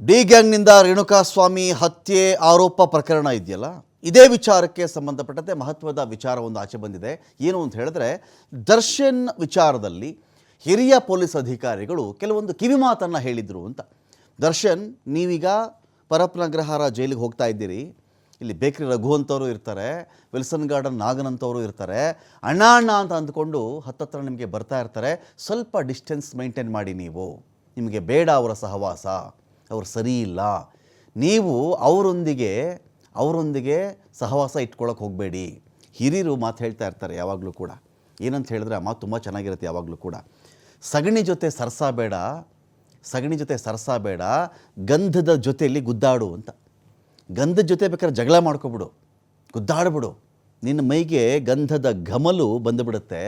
D ಗ್ಯಾಂಗ್ನಿಂದ Renukaswamy ಹತ್ಯೆ ಆರೋಪ ಪ್ರಕರಣ ಇದೆಯಲ್ಲ? ಇದೇ ವಿಚಾರಕ್ಕೆ ಸಂಬಂಧಪಟ್ಟಂತೆ ಮಹತ್ವದ ವಿಚಾರ ಒಂದು ಆಚೆ ಬಂದಿದೆ. ಏನು ಅಂತ ಹೇಳಿದ್ರೆ, ದರ್ಶನ್ ವಿಚಾರದಲ್ಲಿ ಹಿರಿಯ ಪೊಲೀಸ್ ಅಧಿಕಾರಿಗಳು ಕೆಲವೊಂದು ಕಿವಿಮಾತನ್ನು ಹೇಳಿದರು ಅಂತ. ದರ್ಶನ್, ನೀವೀಗ ಪರಪ್ನಗ್ರಹಾರ ಜೈಲಿಗೆ ಹೋಗ್ತಾ ಇದ್ದೀರಿ. ಇಲ್ಲಿ ಬೇಕ್ರಿ ರಘು ಅಂತವರು ಇರ್ತಾರೆ, ವಿಲ್ಸನ್ ಗಾರ್ಡನ್ ನಾಗನ್ ಅಂತವರು ಇರ್ತಾರೆ. ಅಣ್ಣ ಅಣ್ಣ ಅಂತ ಅಂದ್ಕೊಂಡು ಹತ್ತತ್ರ ನಿಮಗೆ ಬರ್ತಾ ಇರ್ತಾರೆ. ಸ್ವಲ್ಪ ಡಿಸ್ಟೆನ್ಸ್ ಮೇಂಟೈನ್ ಮಾಡಿ ನೀವು. ನಿಮಗೆ ಬೇಡ ಅವರ ಸಹವಾಸ, ಅವರು ಸರಿ ಇಲ್ಲ. ನೀವು ಅವರೊಂದಿಗೆ ಅವರೊಂದಿಗೆ ಸಹವಾಸ ಇಟ್ಕೊಳ್ಳೋಕೆ ಹೋಗಬೇಡಿ. ಹಿರಿಯರು ಮಾತು ಹೇಳ್ತಾ ಇರ್ತಾರೆ ಯಾವಾಗಲೂ ಕೂಡ. ಏನಂತ ಹೇಳಿದ್ರೆ ಆ ಮಾತು ತುಂಬ ಚೆನ್ನಾಗಿರುತ್ತೆ ಯಾವಾಗಲೂ ಕೂಡ. ಸಗಣಿ ಜೊತೆ ಸರಸ ಬೇಡ, ಸಗಣಿ ಜೊತೆ ಸರಸ ಬೇಡ, ಗಂಧದ ಜೊತೆಯಲ್ಲಿ ಗುದ್ದಾಡು ಅಂತ. ಗಂಧದ ಜೊತೆ ಬೇಕಾದ್ರೆ ಜಗಳ ಮಾಡ್ಕೊಬಿಡು, ಗುದ್ದಾಡ್ಬಿಡು. ನಿನ್ನ ಮೈಗೆ ಗಂಧದ ಘಮಲು ಬಂದುಬಿಡುತ್ತೆ.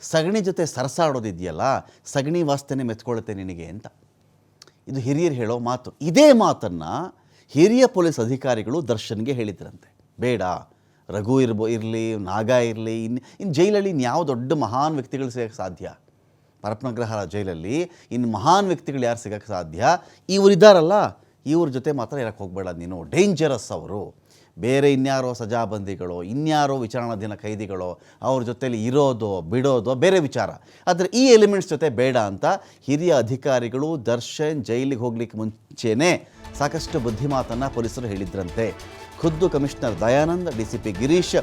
ಸಗಣಿ ಜೊತೆ ಸರಸಾಡೋದಿದೆಯಲ್ಲ ಸಗಣಿ ವಾಸ್ತನೆ ಮೆತ್ಕೊಳ್ಳುತ್ತೆ ನಿನಗೆ ಅಂತ. ಇದು ಹಿರಿಯರು ಹೇಳೋ ಮಾತು. ಇದೇ ಮಾತನ್ನು ಹಿರಿಯ ಪೊಲೀಸ್ ಅಧಿಕಾರಿಗಳು ದರ್ಶನ್ಗೆ ಹೇಳಿದ್ರಂತೆ. ಬೇಡ, ರಘು ಇರ್ಬೋ, ಇರಲಿ, ನಾಗ ಇರಲಿ ಇನ್ನು ಇನ್ನು ಜೈಲಲ್ಲಿ ಇನ್ಯಾವ ದೊಡ್ಡ ಮಹಾನ್ ವ್ಯಕ್ತಿಗಳು ಸಿಗೋಕ್ಕೆ ಸಾಧ್ಯ? ಪರಪ್ನಗ್ರಹಾರ ಜೈಲಲ್ಲಿ ಇನ್ನು ಮಹಾನ್ ವ್ಯಕ್ತಿಗಳು ಯಾರು ಸಿಗೋಕ್ಕೆ ಸಾಧ್ಯ? ಇವರಿದ್ದಾರಲ್ಲ ಇವ್ರ ಜೊತೆ ಮಾತ್ರ ಇರೋಕ್ಕೆ ಹೋಗಬೇಡ ನೀನು. ಡೇಂಜರಸ್ ಅವರು. ಬೇರೆ ಇನ್ಯಾರೋ ಸಜಾಬಂದಿಗಳು, ಇನ್ಯಾರೋ ವಿಚಾರಣಾಧೀನ ಖೈದಿಗಳು, ಅವ್ರ ಜೊತೆಯಲ್ಲಿ ಇರೋದು, ಬಿಡೋದು, ಬೇರೆ ವಿಚಾರ. ಆದರೆ ಈ ಎಲಿಮೆಂಟ್ಸ್ ಜೊತೆ ಬೇಡ ಅಂತ ಹಿರಿಯ ಅಧಿಕಾರಿಗಳು ದರ್ಶನ್ ಜೈಲಿಗೆ ಹೋಗ್ಲಿಕ್ಕೆ ಮುಂಚೆನೇ ಸಾಕಷ್ಟು ಬುದ್ಧಿಮಾತನ್ನು ಪೊಲೀಸರು ಹೇಳಿದ್ರಂತೆ. ಖುದ್ದು commissioner Dayananda, D C P Girish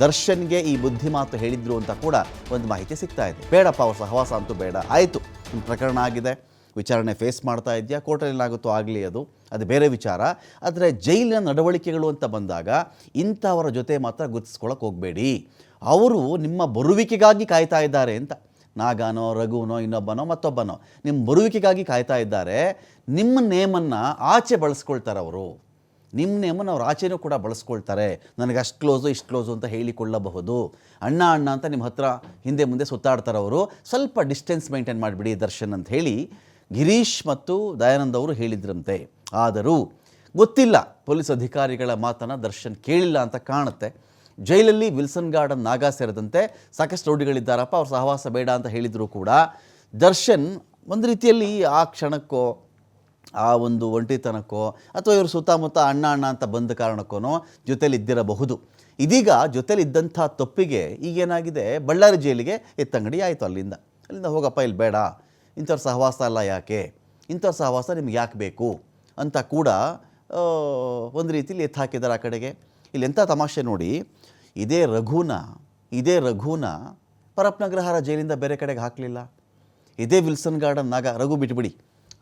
ದರ್ಶನ್ಗೆ ಈ ಬುದ್ಧಿಮಾತು ಹೇಳಿದ್ರು ಅಂತ ಕೂಡ ಒಂದು ಮಾಹಿತಿ ಸಿಗ್ತಾ ಇದೆ. ಬೇಡಪ್ಪ, ಅವ್ರ ಸಹವಾಸ ಅಂತೂ ಬೇಡ. ಆಯಿತು ಪ್ರಕರಣ ಆಗಿದೆ. ವಿಚಾರಣೆ ಫೇಸ್ ಮಾಡ್ತಾ ಇದೆಯಾ? ಕೋರ್ಟಲ್ಲಿ ಏನಾಗುತ್ತೋ ಆಗಲಿ ಅದು. ಅದು ಬೇರೆ ವಿಚಾರ. ಆದರೆ ಜೈಲಿನ ನಡವಳಿಕೆಗಳು ಅಂತ ಬಂದಾಗ ಇಂಥವರ ಜೊತೆ ಮಾತ್ರ ಗುರುತಿಸ್ಕೊಳಕ್ಕೆ ಹೋಗಬೇಡಿ. ಅವರು ನಿಮ್ಮ ಬರುವಿಕೆಗಾಗಿ ಕಾಯ್ತಾ ಇದ್ದಾರೆ ಅಂತ. ನಾಗಾನೋ ರಘುವನೋ ಇನ್ನೊಬ್ಬನೋ, ಮತ್ತೊಬ್ಬನೋ. ನಿಮ್ಮ ಬರುವಿಕೆಗಾಗಿ ಕಾಯ್ತಾ ಇದ್ದಾರೆ. ನಿಮ್ಮ ನೇಮನ್ನು ಆಚೆ ಬಳಸ್ಕೊಳ್ತಾರೆ ಅವರು. ನಿಮ್ಮ ನೇಮನ್ನು ಅವ್ರು ಆಚೆನೂ ಕೂಡ ಬಳಸ್ಕೊಳ್ತಾರೆ. ನನಗೆ ಅಷ್ಟು ಕ್ಲೋಸು ಇಷ್ಟು ಕ್ಲೋಸು ಅಂತ ಹೇಳಿಕೊಳ್ಳಬಹುದು. ಅಣ್ಣ ಅಣ್ಣ ಅಂತ ನಿಮ್ಮ ಹತ್ರ ಹಿಂದೆ ಮುಂದೆ ಸುತ್ತಾಡ್ತಾರೆ ಅವರು. ಸ್ವಲ್ಪ ಡಿಸ್ಟೆನ್ಸ್ ಮೇಂಟೈನ್ ಮಾಡಿಬಿಡಿ ದರ್ಶನ್ ಅಂತ ಹೇಳಿ ಗಿರೀಶ್ ಮತ್ತು ದಯಾನಂದ್ ಅವರು ಹೇಳಿದ್ರಂತೆ. ಆದರೂ ಗೊತ್ತಿಲ್ಲ, ಪೊಲೀಸ್ ಅಧಿಕಾರಿಗಳ ಮಾತನ್ನು ದರ್ಶನ್ ಕೇಳಿಲ್ಲ ಅಂತ ಕಾಣುತ್ತೆ. ಜೈಲಲ್ಲಿ ವಿಲ್ಸನ್ ಗಾರ್ಡನ್ ನಾಗಾ ಸೇರಿದಂತೆ ಸಾಕಷ್ಟು ರೌಡಿಗಳಿದ್ದಾರಪ್ಪ ಅವ್ರ ಸಹವಾಸ ಬೇಡ ಅಂತ ಹೇಳಿದರೂ ಕೂಡ ದರ್ಶನ್ ಒಂದು ರೀತಿಯಲ್ಲಿ ಆ ಕ್ಷಣಕ್ಕೋ, ಆ ಒಂದು ಒಂಟಿತನಕ್ಕೋ, ಅಥವಾ ಇವರು ಸುತ್ತಮುತ್ತ ಅಣ್ಣ ಅಣ್ಣ ಅಂತ ಬಂದ ಕಾರಣಕ್ಕೋ ಜೊತೆಲಿ ಇದ್ದಿರಬಹುದು. ಇದೀಗ ಜೊತೆಲಿ ಇದ್ದಂಥ ತಪ್ಪಿಗೆ ಈಗೇನಾಗಿದೆ? ಬಳ್ಳಾರಿ ಜೈಲಿಗೆ ಎತ್ತಂಗಡಿ ಆಯಿತು ಅಲ್ಲಿಂದ. ಅಲ್ಲಿಂದ ಹೋಗಪ್ಪ, ಇಲ್ಲಿ ಬೇಡ. ಇಂಥವ್ರ ಸಹವಾಸ ಅಲ್ಲ ಯಾಕೆ? ಇಂಥವ್ರ ಸಹವಾಸ ನಿಮ್ಗೆ ಯಾಕೆ ಬೇಕು? ಅಂತ ಕೂಡ ಒಂದು ರೀತಿಲಿ ಎತ್ತು ಹಾಕಿದ್ದಾರೆ ಆ ಕಡೆಗೆ. ಇಲ್ಲಿ ಎಂಥ ತಮಾಷೆ ನೋಡಿ, ಇದೇ ರಘುನ ಇದೇ ರಘುನ ಪರಪ್ನಗ್ರಹಾರ ಜೈಲಿಂದ ಬೇರೆ ಕಡೆಗೆ ಹಾಕಲಿಲ್ಲ. ಇದೇ ವಿಲ್ಸನ್ ಗಾರ್ಡನ್ ನಾಗ, ರಘು ಬಿಟ್ಬಿಡಿ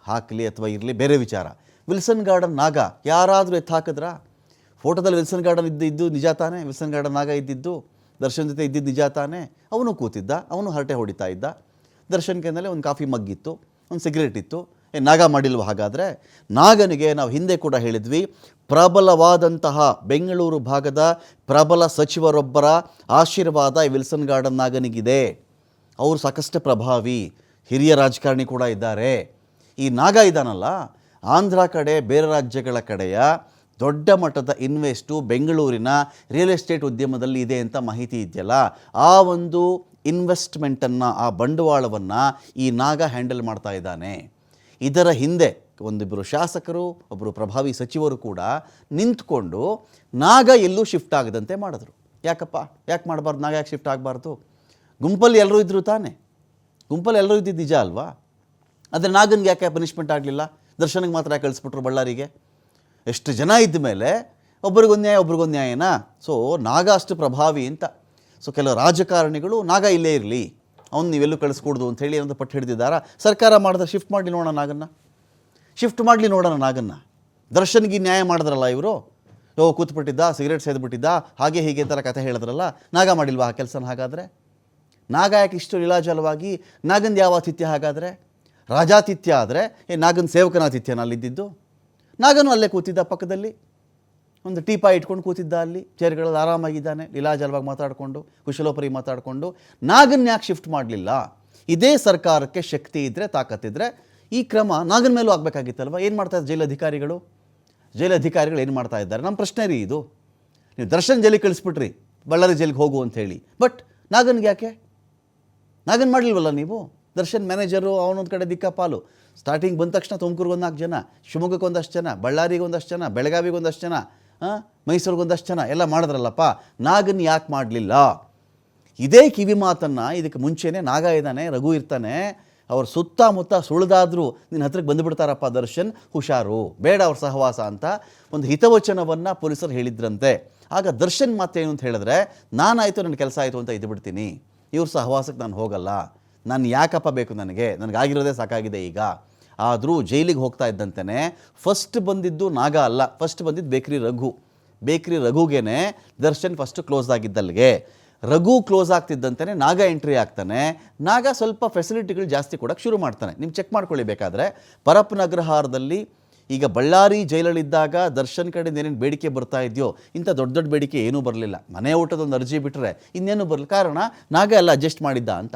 ಹಾಕಲಿ ಅಥವಾ ಇರಲಿ, ಬೇರೆ ವಿಚಾರ. ವಿಲ್ಸನ್ ಗಾರ್ಡನ್ ನಾಗ ಯಾರಾದರೂ ಎತ್ತು ಹಾಕಿದ್ರಾ? ಫೋಟೋದಲ್ಲಿ ವಿಲ್ಸನ್ ಗಾರ್ಡನ್ ಇದ್ದು ಇದ್ದು ನಿಜ ತಾನೇ? ವಿಲ್ಸನ್ ಗಾರ್ಡನ್ ನಾಗ ಇದ್ದಿದ್ದು, ದರ್ಶನ್ ಜೊತೆ ಇದ್ದಿದ್ದು ನಿಜ ತಾನೇ? ಅವನು ಕೂತಿದ್ದ, ಅವನು ಹರಟೆ ಹೊಡಿತಾ ಇದ್ದ. ದರ್ಶನ್ ಕೈನಲ್ಲಿ ಒಂದು ಕಾಫಿ ಮಗ್ಗಿತ್ತು ಒಂದು ಸಿಗರೇಟ್ ಇತ್ತು. ಏ, ನಾಗ ಮಾಡಿಲ್ವ ಹಾಗಾದರೆ? ನಾಗನಿಗೆ ನಾವು ಹಿಂದೆ ಕೂಡ ಹೇಳಿದ್ವಿ, ಪ್ರಬಲವಾದಂತಹ ಬೆಂಗಳೂರು ಭಾಗದ ಪ್ರಬಲ ಸಚಿವರೊಬ್ಬರ ಆಶೀರ್ವಾದ ವಿಲ್ಸನ್ ಗಾರ್ಡನ್ ನಾಗನಿಗಿದೆ. ಅವರು ಸಾಕಷ್ಟು ಪ್ರಭಾವಿ, ಹಿರಿಯ ರಾಜಕಾರಣಿ ಕೂಡ ಇದ್ದಾರೆ. ಈ ನಾಗ ಇದ್ದಾನಲ್ಲ ಆಂಧ್ರ ಕಡೆ, ಬೇರೆ ರಾಜ್ಯಗಳ ಕಡೆಯ ದೊಡ್ಡ ಮಟ್ಟದ ಇನ್ವೆಸ್ಟು ಬೆಂಗಳೂರಿನ ರಿಯಲ್ ಎಸ್ಟೇಟ್ ಉದ್ಯಮದಲ್ಲಿ ಇದೆ ಅಂತ ಮಾಹಿತಿ ಇದೆಯಲ್ಲ? ಆ ಒಂದು ಇನ್ವೆಸ್ಟ್ಮೆಂಟನ್ನು, ಆ ಬಂಡವಾಳವನ್ನು ಈ ನಾಗ ಹ್ಯಾಂಡಲ್ ಮಾಡ್ತಾ ಇದ್ದಾನೆ. ಇದರ ಹಿಂದೆ ಒಂದಿಬ್ಬರು ಶಾಸಕರು ಒಬ್ಬರು ಪ್ರಭಾವಿ ಸಚಿವರು ಕೂಡ ನಿಂತ್ಕೊಂಡು ನಾಗ ಎಲ್ಲೂ ಶಿಫ್ಟ್ ಆಗದಂತೆ ಮಾಡಿದ್ರು. ಯಾಕಪ್ಪ? ಯಾಕೆ ಮಾಡಬಾರ್ದು? ನಾಗ ಯಾಕೆ ಶಿಫ್ಟ್ ಆಗಬಾರ್ದು? ಗುಂಪಲ್ಲಿ ಎಲ್ಲರೂ ಇದ್ದರು ತಾನೇ. ಗುಂಪಲ್ಲಿ ಎಲ್ಲರೂ ಇದ್ದಿದ್ದು ನಿಜ ಅಲ್ವಾ? ಆದರೆ ನಾಗನ್ಗೆ ಯಾಕೆ ಪನಿಷ್ಮೆಂಟ್ ಆಗಲಿಲ್ಲ? ದರ್ಶನಕ್ಕೆ ಮಾತ್ರ ಯಾಕೆ ಕಳಿಸ್ಬಿಟ್ರು ಬಳ್ಳಾರಿಗೆ? ಎಷ್ಟು ಜನ ಇದ್ದ ಮೇಲೆ ಒಬ್ರಿಗೊಂದು ನ್ಯಾಯ, ಒಬ್ರಿಗೊಂದು ನ್ಯಾಯನಾ? ಸೊ ನಾಗ ಅಷ್ಟು ಪ್ರಭಾವಿ ಅಂತ. ಸೊ ಕೆಲವು ರಾಜಕಾರಣಿಗಳು, ನಾಗ ಇಲ್ಲೇ ಇರಲಿ, ಅವ್ನು ನೀವೆಲ್ಲೂ ಕಳಿಸ್ಕೊಡ್ದು ಅಂತ ಹೇಳಿ ಒಂದು ಪಟ್ಟು ಹಿಡಿದಿದ್ದಾರಾ? ಸರ್ಕಾರ ಮಾಡಿದ್ರೆ ಶಿಫ್ಟ್ ಮಾಡಲಿ ನೋಡೋಣ ನಾಗನ್ನ. ಶಿಫ್ಟ್ ಮಾಡಲಿ ನೋಡೋಣ ನಾಗನ್ನ. ದರ್ಶನ್ಗೆ ನ್ಯಾಯ ಮಾಡಿದ್ರಲ್ಲ ಇವರು? ಯೋ, ಕೂತ್ಬಿಟ್ಟಿದ್ದ? ಸಿಗರೇಟ್ ಸೇದ್ಬಿಟ್ಟಿದ್ದ? ಹಾಗೆ ಹೀಗೆ ಥರ ಕಥೆ ಹೇಳಿದ್ರಲ್ಲ? ನಾಗ ಮಾಡಿಲ್ವಾ ಆ ಕೆಲಸನ ಹಾಗಾದರೆ? ನಾಗ ಯಾಕೆ ಇಷ್ಟು ಇಲಾಜಲವಾಗಿ ನಾಗಂದು ಯಾವ ಆತಿಥ್ಯ ಹಾಗಾದರೆ? ರಾಜಾತಿಥ್ಯ ಆದರೆ, ಏ ನಾಗನ ಸೇವಕನಾತಿಥ್ಯನ ಅಲ್ಲಿದ್ದಿದ್ದು ನಾಗನು ಅಲ್ಲೇ ಕೂತಿದ್ದ ಪಕ್ಕದಲ್ಲಿ. ಒಂದು ಟೀಪಾ ಇಟ್ಕೊಂಡು ಕೂತಿದ್ದ ಅಲ್ಲಿ. ಚೇರ್ಗಳಲ್ಲಿ ಆರಾಮಾಗಿದ್ದಾನೆ. ಲೀಲಾಜಲವಾಗಿ ಮಾತಾಡಿಕೊಂಡು, ಕುಶಲೋಪರಿ ಮಾತಾಡಿಕೊಂಡು, ನಾಗನ್ ಯಾಕೆ ಶಿಫ್ಟ್ ಮಾಡಲಿಲ್ಲ? ಇದೇ ಸರ್ಕಾರಕ್ಕೆ ಶಕ್ತಿ ಇದ್ದರೆ ತಾಕತ್ತಿದ್ರೆ ಈ ಕ್ರಮ ನಾಗನ ಮೇಲೂ ಆಗಬೇಕಾಗಿತ್ತಲ್ವ? ಏನು ಮಾಡ್ತಾ ಇದ್ದಾರೆ ಜೈಲು ಅಧಿಕಾರಿಗಳು? ಜೈಲು ಅಧಿಕಾರಿಗಳು ಏನು ಮಾಡ್ತಾ ಇದ್ದಾರೆ? ನಮ್ಮ ಪ್ರಶ್ನೆ ರೀ ಇದು. ನೀವು ದರ್ಶನ್ ಜೈಲಿಗೆ ಕಳಿಸ್ಬಿಟ್ರಿ, ಬಳ್ಳಾರಿ ಜೈಲಿಗೆ ಹೋಗು ಅಂತ ಹೇಳಿ. ಬಟ್ ನಾಗನ್ಗೆ ಯಾಕೆ? ನಾಗನ್ ಮಾಡಲಿಲ್ವಲ್ಲ ನೀವು? ದರ್ಶನ್ ಮ್ಯಾನೇಜರು ಅವನೊಂದು ಕಡೆ ದಿಕ್ಕಪಾಲು. ಸ್ಟಾರ್ಟಿಂಗ್ ಬಂದ ತಕ್ಷಣ ತುಮಕೂರಿಗೆ ಒಂದು ನಾಲ್ಕು ಜನ, ಶಿವಮೊಗ್ಗಕ್ಕೆ ಒಂದಷ್ಟು ಜನ, ಬಳ್ಳಾರಿಗೆ ಒಂದಷ್ಟು ಜನ, ಬೆಳಗಾವಿಗೆ ಒಂದಷ್ಟು ಜನ ಮೈಸೂರಿಗೆ ಒಂದಷ್ಟು ಜನ ಎಲ್ಲ ಮಾಡಿದ್ರಲ್ಲಪ್ಪ. ನಾಗನ್ ಯಾಕೆ ಮಾಡಲಿಲ್ಲ? ಇದೇ ಕಿವಿ ಮಾತನ್ನು ಇದಕ್ಕೆ ಮುಂಚೆನೇ ನಾಗ ಇದ್ದಾನೆ, ರಘು ಇರ್ತಾನೆ. ಅವ್ರ ಸುತ್ತಮುತ್ತ ಸುಳಿದಾದರೂ ನಿನ್ನ ಹತ್ರಕ್ಕೆ ಬಂದುಬಿಡ್ತಾರಪ್ಪ ದರ್ಶನ್, ಹುಷಾರು. ಬೇಡ ಅವ್ರ ಸಹವಾಸ ಅಂತ ಒಂದು ಹಿತವಚನವನ್ನು ಪೊಲೀಸರು ಹೇಳಿದ್ರಂತೆ. ಆಗ ದರ್ಶನ್ ಮಾತೇನು ಅಂತ ಹೇಳಿದ್ರೆ, ನಾನಾಯಿತು ನನ್ನ ಕೆಲಸ ಆಯಿತು ಅಂತ ಇದ್ದು ಬಿಡ್ತೀನಿ ಇವ್ರ ಸಹವಾಸಕ್ಕೆ ನಾನು ಹೋಗಲ್ಲ. ನಾನು ಯಾಕಪ್ಪ ಬೇಕು ನನಗೆ? ನನಗಾಗಿರೋದೇ ಸಾಕಾಗಿದೆ ಈಗ. ಆದರೂ ಜೈಲಿಗೆ ಹೋಗ್ತಾ ಇದ್ದಂತೆಯೇ ಫಸ್ಟ್ ಬಂದಿದ್ದು ನಾಗ ಅಲ್ಲ ಫಸ್ಟ್ ಬಂದಿದ್ದು ಬೇಕ್ರಿ ರಘು. ಬೇಕ್ರಿ ರಘುಗೇನೆ ದರ್ಶನ್ ಫಸ್ಟ್ ಕ್ಲೋಸ್ ಆಗಿದ್ದಲ್ಲಿಗೆ. ರಘು ಕ್ಲೋಸ್ ಆಗ್ತಿದ್ದಂತೆಯೇ ನಾಗ ಎಂಟ್ರಿ ಆಗ್ತಾನೆ. ನಾಗ ಸ್ವಲ್ಪ ಫೆಸಿಲಿಟಿಗಳು ಜಾಸ್ತಿ ಕೊಡೋಕ್ಕೆ ಶುರು ಮಾಡ್ತಾನೆ. ನೀವು ಚೆಕ್ ಮಾಡ್ಕೊಳ್ಳಿ ಬೇಕಾದರೆ. ಈಗ ಬಳ್ಳಾರಿ ಜೈಲಲ್ಲಿದ್ದಾಗ ದರ್ಶನ್ ಕಡೆಯಿಂದ ಏನೇನು ಬೇಡಿಕೆ ಬರ್ತಾ ಇದೆಯೋ, ಇಂಥ ದೊಡ್ಡ ದೊಡ್ಡ ಬೇಡಿಕೆ ಏನೂ ಬರಲಿಲ್ಲ. ಮನೆ ಊಟದೊಂದು ಅರ್ಜಿ ಬಿಟ್ಟರೆ ಇನ್ನೇನು ಬರಲಿ? ಕಾರಣ ನಾಗ ಎಲ್ಲ ಅಡ್ಜಸ್ಟ್ ಮಾಡಿದ್ದ ಅಂತ.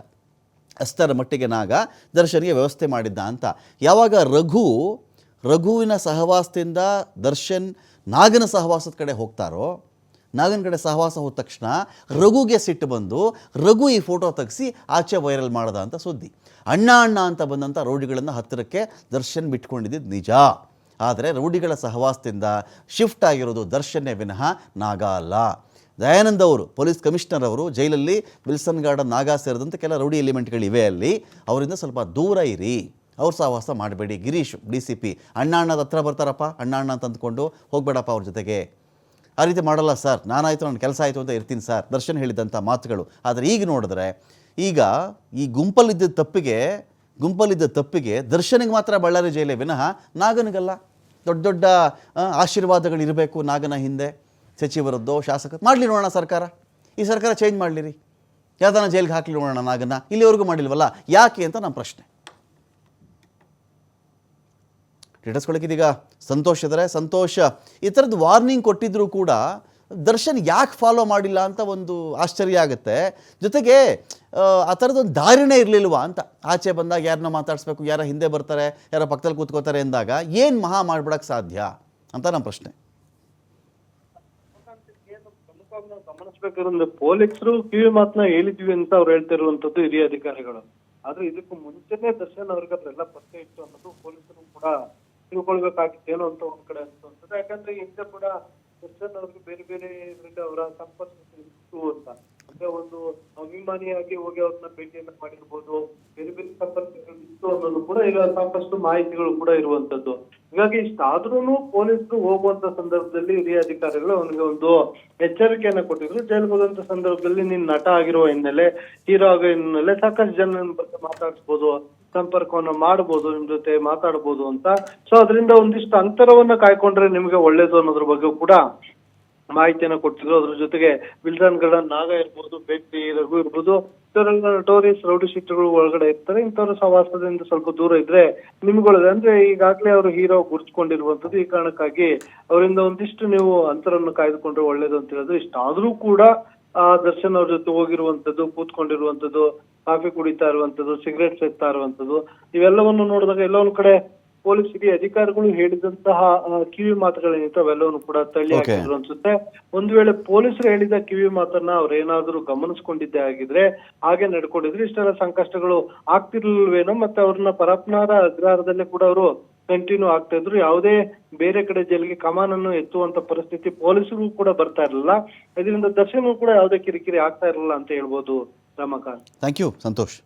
ಅಷ್ಟರ ಮಟ್ಟಿಗೆ ನಾಗ ದರ್ಶನಿಗೆ ವ್ಯವಸ್ಥೆ ಮಾಡಿದ್ದ ಅಂತ. ಯಾವಾಗ ರಘು, ರಘುವಿನ ಸಹವಾಸದಿಂದ ದರ್ಶನ್ ನಾಗನ ಸಹವಾಸದ ಕಡೆ ಹೋಗ್ತಾರೋ, ನಾಗನ ಕಡೆ ಸಹವಾಸ ಹೋದ ತಕ್ಷಣ ರಘುಗೆ ಸಿಟ್ಟು ಬಂದು ರಘು ಈ ಫೋಟೋ ತೆಗೆಸಿ ಆಚೆ ವೈರಲ್ ಮಾಡ್ದ ಅಂತ ಸುದ್ದಿ. ಅಣ್ಣ ಅಣ್ಣ ಅಂತ ಬಂದಂಥ ರೌಡಿಗಳನ್ನು ಹತ್ತಿರಕ್ಕೆ ದರ್ಶನ್ ಬಿಟ್ಕೊಂಡಿದ್ದು ನಿಜ. ಆದರೆ ರೌಡಿಗಳ ಸಹವಾಸದಿಂದ ಶಿಫ್ಟ್ ಆಗಿರೋದು ದರ್ಶನ್ನೇ ವಿನಃ ನಾಗ ಅಲ್ಲ. ದಯಾನಂದ್ ಅವರು, ಪೊಲೀಸ್ ಕಮಿಷನರ್ ಅವರು ಜೈಲಲ್ಲಿ ವಿಲ್ಸನ್ ಗಾರ್ಡನ್ ನಾಗಾ ಸೇರಿದಂಥ ಕೆಲ ರೌಡಿ ಎಲಿಮೆಂಟ್ಗಳಿವೆ ಅಲ್ಲಿ. ಅವರಿಂದ ಸ್ವಲ್ಪ ದೂರ ಇರಿ. ಅವ್ರ ಸಹವಾಸ ಮಾಡಬೇಡಿ. ಗಿರೀಶ್, ಡಿ ಸಿ ಪಿ, ಅಣ್ಣ ಅಣ್ಣದ ಹತ್ರ ಬರ್ತಾರಪ್ಪ. ಅಣ್ಣ ಅಣ್ಣ ಅಂತ ಅಂದ್ಕೊಂಡು ಹೋಗಬೇಡಪ್ಪ ಅವ್ರ ಜೊತೆಗೆ. ಆ ರೀತಿ ಮಾಡಲ್ಲ ಸರ್. ನಾನಾಯಿತು ನನ್ನ ಕೆಲಸ ಆಯಿತು ಅಂತ ಇರ್ತೀನಿ ಸರ್. ದರ್ಶನ್ ಹೇಳಿದಂಥ ಮಾತುಗಳು. ಆದರೆ ಈಗ ನೋಡಿದ್ರೆ, ಈಗ ಈ ಗುಂಪಲ್ಲಿದ್ದ ತಪ್ಪಿಗೆ ಗುಂಪಲ್ಲಿದ್ದ ತಪ್ಪಿಗೆ ದರ್ಶನಿಗೆ ಮಾತ್ರ ಬಳ್ಳಾರಿ ಜೈಲೇ. ವಿನಃ ನಾಗನಿಗಲ್ಲ. ದೊಡ್ಡ ದೊಡ್ಡ ಆಶೀರ್ವಾದಗಳಿರಬೇಕು ನಾಗನ ಹಿಂದೆ. ಸಚಿವರದ್ದು ಶಾಸಕ ಮಾಡಲಿ ನೋಡೋಣ ಸರ್ಕಾರ. ಈ ಸರ್ಕಾರ ಚೇಂಜ್ ಮಾಡಲಿರಿ. ಯಾವ್ದಾನ ಜೈಲಿಗೆ ಹಾಕಲಿ ನೋಡೋಣ ನಾಗನ್ನ. ಇಲ್ಲಿವರೆಗೂ ಮಾಡಿಲ್ವಲ್ಲ? ಯಾಕೆ ಅಂತ ನಮ್ಮ ಪ್ರಶ್ನೆ. ಇದೀಗ ಸಂತೋಷ ಇದ್ದಾರೆ ಸಂತೋಷ ಈ ಥರದ್ದು ವಾರ್ನಿಂಗ್ ಕೊಟ್ಟಿದ್ದರೂ ಕೂಡ ದರ್ಶನ್ ಯಾಕೆ ಫಾಲೋ ಮಾಡಿಲ್ಲ ಅಂತ ಒಂದು ಆಶ್ಚರ್ಯ ಆಗುತ್ತೆ. ಜೊತೆಗೆ ಆ, ಥರದೊಂದು ಥರದ್ದೊಂದು ದಾರಿನೇ ಇರಲಿಲ್ವಾ ಅಂತ. ಆಚೆ ಬಂದಾಗ ಯಾರನ್ನ ಮಾತಾಡಿಸ್ಬೇಕು ಯಾರ ಹಿಂದೆ ಬರ್ತಾರೆ ಯಾರ ಪಕ್ಕದಲ್ಲಿ ಕೂತ್ಕೋತಾರೆ ಎಂದಾಗ ಏನು ಮಹಾ ಮಾಡ್ಬಿಡೋಕ್ಕೆ ಸಾಧ್ಯ ಅಂತ ನಮ್ಮ ಪ್ರಶ್ನೆ ಏನು ಪ್ರಮುಖವಾಗಿ ನಾವು ಗಮನಿಸಬೇಕಾದ್ರೆ ಪೊಲೀಸರು ಕಿವಿ ಮಾತನ್ನ ಹೇಳಿದ್ವಿ ಅಂತ ಅವ್ರು ಹೇಳ್ತಿರುವಂತದ್ದು ಹಿರಿಯ ಅಧಿಕಾರಿಗಳು. ಆದ್ರೆ ಇದಕ್ಕೂ ಮುಂಚೆನೆ ದರ್ಶನ್ ಅವ್ರಿಗೆ ಅದೆಲ್ಲ ಪತ್ತೆ ಇತ್ತು ಅನ್ನೋದು ಪೊಲೀಸರು ಕೂಡ ತಿಳ್ಕೊಳ್ಬೇಕಾಗಿತ್ತೇನೋ ಅಂತ ಒಂದ್ ಕಡೆ ಅನ್ಸುವಂತದ್ದು ಯಾಕಂದ್ರೆ ಹಿಂದೆ ಕೂಡ ದರ್ಶನ್ ಅವ್ರಿಗೆ ಬೇರೆ ಬೇರೆ ಅವರ ಸಂಪರ್ಕ ಇತ್ತು ಅಂತ. ಅಂದ್ರೆ ಒಂದು ಅಭಿಮಾನಿಯಾಗಿ ಹೋಗಿ ಅವ್ರನ್ನ ಭೇಟಿಯನ್ನ ಮಾಡಿರ್ಬೋದು. ಬೇರೆ ಬೇರೆ ಸಂಪರ್ಕಗಳು ಇತ್ತು ಅನ್ನೋದು ಕೂಡ ಈಗ ಸಾಕಷ್ಟು ಮಾಹಿತಿಗಳು ಕೂಡ ಇರುವಂತದ್ದು. ಹೀಗಾಗಿ ಇಷ್ಟಾದ್ರೂ ಪೊಲೀಸರು ಹೋಗುವಂತ ಸಂದರ್ಭದಲ್ಲಿ ಹಿರಿಯ ಅಧಿಕಾರಿಗಳು ಅವನಿಗೆ ಒಂದು ಎಚ್ಚರಿಕೆಯನ್ನ ಕೊಟ್ಟಿದ್ರು. ಜೈಲು ಹೋದಂತ ಸಂದರ್ಭದಲ್ಲಿ ನೀನ್ ನಟ ಆಗಿರುವ ಹಿನ್ನೆಲೆ, ಹೀರೋ ಆಗೋ ಹಿನ್ನೆಲೆ ಸಾಕಷ್ಟು ಜನ ಬಗ್ಗೆ ಮಾತಾಡಿಸ್ಬೋದು, ಸಂಪರ್ಕವನ್ನ ಮಾಡ್ಬೋದು, ನಿಮ್ ಜೊತೆ ಮಾತಾಡ್ಬೋದು ಅಂತ. ಸೊ ಅದರಿಂದ ಒಂದಿಷ್ಟು ಅಂತರವನ್ನ ಕಾಯ್ಕೊಂಡ್ರೆ ನಿಮ್ಗೆ ಒಳ್ಳೇದು ಅನ್ನೋದ್ರ ಬಗ್ಗೆ ಕೂಡ ಮಾಹಿತಿಯನ್ನ ಕೊಟ್ಟಿದ್ರು ಅದ್ರ ಜೊತೆಗೆ ವಿಲ್ಸನ್ ಗಾರ್ಡನ್ ನಾಗ ಇರ್ಬೋದು ಬೆಟ್ಟಿ ರಘು ಇರ್ಬೋದು. ಇವರೆಲ್ಲ ಟೋರಿಸ್ ರೌಡಿ ಶೀಟರ್ಗಳು ಒಳಗಡೆ ಇರ್ತಾರೆ. ಇಂಥವ್ರ ಸವಾಸದಿಂದ ಸ್ವಲ್ಪ ದೂರ ಇದ್ರೆ ನಿಮ್ಗೊಳಗೆ ಅಂದ್ರೆ ಈಗಾಗ್ಲೇ ಅವರು ಹೀರೋ ಗುರ್ಸ್ಕೊಂಡಿರುವಂತದ್ದು ಈ ಕಾರಣಕ್ಕಾಗಿ ಅವರಿಂದ ಒಂದಿಷ್ಟು ನೀವು ಅಂತರವನ್ನು ಕಾಯ್ದುಕೊಂಡ್ರೆ ಒಳ್ಳೇದು ಅಂತ ಹೇಳಿದ್ರು ಇಷ್ಟಾದ್ರೂ ಕೂಡ, ಆ, ದರ್ಶನ್ ಅವ್ರ ಜೊತೆ ಹೋಗಿರುವಂತದ್ದು ಕೂತ್ಕೊಂಡಿರುವಂತದ್ದು ಕಾಫಿ ಕುಡಿತಾ ಇರುವಂತದ್ದು ಸಿಗರೇಟ್ ಸೇರ್ತಾ ಇರುವಂತದ್ದು ಇವೆಲ್ಲವನ್ನು ನೋಡಿದಾಗ ಎಲ್ಲ ಒಂದ್ ಕಡೆ ಪೊಲೀಸ್ ಹಿರಿಯ ಅಧಿಕಾರಿಗಳು ಹೇಳಿದಂತಹ ಕಿವಿ ಮಾತುಗಳೇನಿತ್ತು ಅವೆಲ್ಲವನ್ನು ಕೂಡ ತಳ್ಳಿ ಹಾಕಿದ್ರು ಅನ್ಸುತ್ತೆ. ಒಂದು ವೇಳೆ ಪೊಲೀಸರು ಹೇಳಿದ ಕಿವಿ ಮಾತನ್ನ ಅವ್ರು ಏನಾದ್ರೂ ಗಮನಿಸ್ಕೊಂಡಿದ್ದೆ ಆಗಿದ್ರೆ ಹಾಗೆ ನಡ್ಕೊಂಡಿದ್ರೆ ಇಷ್ಟೆಲ್ಲ ಸಂಕಷ್ಟಗಳು ಆಗ್ತಿರ್ಲಿಲ್ವೇನೋ ಮತ್ತೆ ಅವ್ರನ್ನ ಪರಪ್ನಾರ ಅಗ್ರಹಾರದಲ್ಲೇ ಕೂಡ ಅವರು ಕಂಟಿನ್ಯೂ ಆಗ್ತಾ ಇದ್ರು. ಯಾವುದೇ ಬೇರೆ ಕಡೆ ಜೈಲಿಗೆ ಕಮಾನನ್ನು ಎತ್ತುವಂತ ಪರಿಸ್ಥಿತಿ ಪೊಲೀಸರು ಕೂಡ ಬರ್ತಾ ಇರಲಿಲ್ಲ. ಇದರಿಂದ ದರ್ಶನ ಕೂಡ ಯಾವುದೇ ಕಿರಿಕಿರಿ ಆಗ್ತಾ ಇರಲಿಲ್ಲ ಅಂತ ಹೇಳ್ಬೋದು ರಮಾಕಾಂತ್. Thank you Santosh.